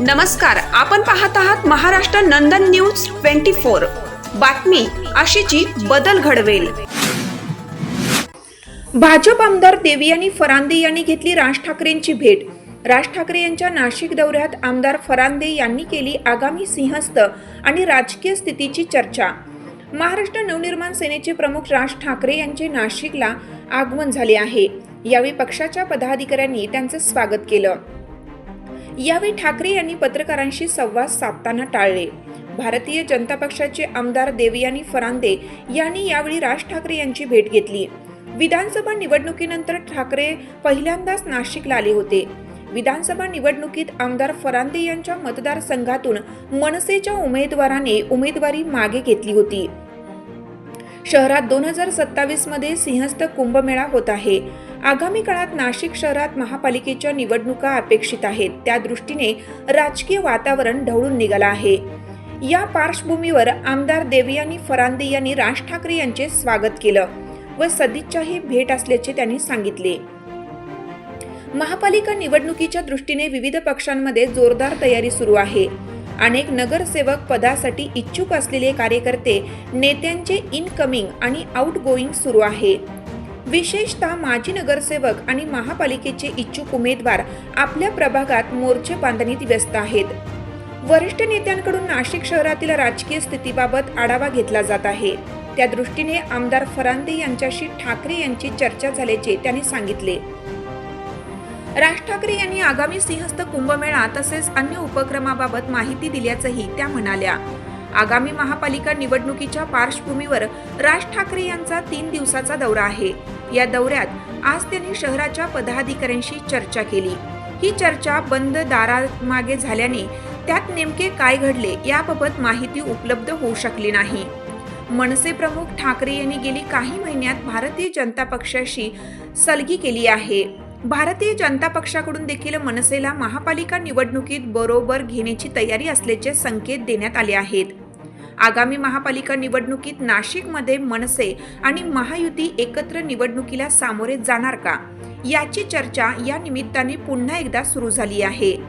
नमस्कार आपण पाहत आहात Maharashtra Nandan news twenty four. बातमी अशीची बदल घडवेल. भाजप आमदार देवी आणि फरांदे यांनी घेतली राज ठाकरेंची भेट. राज ठाकरे यांच्या नाशिक दौऱ्यात आमदार फरांदे यांनी केली आगामी सिंहस्थ आणि राजकीय स्थितीची चर्चा. महाराष्ट्र नवनिर्माण सेनेचे प्रमुख राज ठाकरे यांचे नाशिकला आगमन झाले आहे. यावेळी पक्षाच्या पदाधिकाऱ्यांनी त्यांचं स्वागत केलं. यावेळी ठाकरे यांनी पत्रकारांशी संवाद साधताना टाळले. भारतीय जनता पक्षाचे आमदार देवयानी फरांदे यांनी यावेळी राज ठाकरे यांची भेट घेतली. विधानसभा निवडणुकीनंतर ठाकरे पहिल्यांदाच नाशिकला आले होते. विधानसभा निवडणुकीत आमदार फरांदे यांच्या मतदारसंघातून मनसेच्या उमेदवाराने उमेदवारी मागे घेतली होती. शहरात दोन हजार सत्तावीसमध्ये सिंहस्थ कुंभमेळा होत आहे. आगामी काळात नाशिक शहरात महापालिकेच्या निवडणुका अपेक्षित आहेत. त्या दृष्टीने राजकीय वातावरण ढवळून निघालं आहे. या पार्श्वभूमीवर आमदार देवयानी फरांदे यांनी राज ठाकरे यांचे स्वागत केलं व सदिच्छाही भेट असल्याचे त्यांनी सांगितले. महापालिका निवडणुकीच्या दृष्टीने विविध पक्षांमध्ये जोरदार तयारी सुरू आहे. अनेक नगरसेवक पदासाठी इच्छुक असलेले कार्यकर्ते नेत्यांचे इनकमिंग आणि आउटगोईंग सुरू आहे. विशेषतः माजी नगरसेवक आणि महापालिकेचे इच्छुक उमेदवार आपल्या प्रभागात मोर्चे बांधणीत व्यस्त आहेत. वरिष्ठ नेत्यांकडून नाशिक शहरातील राजकीय स्थितीबाबत आढावा घेतला जात आहे. त्या दृष्टीने आमदार फरांदे यांच्याशी ठाकरे यांची चर्चा झाल्याचे त्यांनी सांगितले. राज ठाकरे यांनी आगामी सिंहस्थ कुंभमेळा तसेच अन्य उपक्रमाबाबत माहिती दिल्याचंही त्या म्हणाल्या. आगामी महापालिका निवडणुकीच्या पार्श्वभूमीवर राज ठाकरे यांचा तीन दिवसाचा दौरा आहे. या दौऱ्यात आज त्यांनी शहराच्या पदाधिकाऱ्यांशी चर्चा केली. ही चर्चा बंद दारामागे झाल्याने त्यात नेमके काय घडले याबाबत माहिती उपलब्ध होऊ शकली नाही. मनसे प्रमुख ठाकरे यांनी गेली काही महिन्यात भारतीय जनता पक्षाशी सलगी केली आहे. भारतीय जनता पक्षाकडून देखील मनसेला महापालिका निवडणुकीत बरोबर घेण्याची तयारी असल्याचे संकेत देण्यात आले आहेत. आगामी महापालिका निवडणुकीत नाशिकमध्ये मनसे आणि महायुती एकत्र निवडणुकीला सामोरे जाणार का? याची चर्चा या निमित्ताने पुन्हा एकदा सुरू झाली आहे.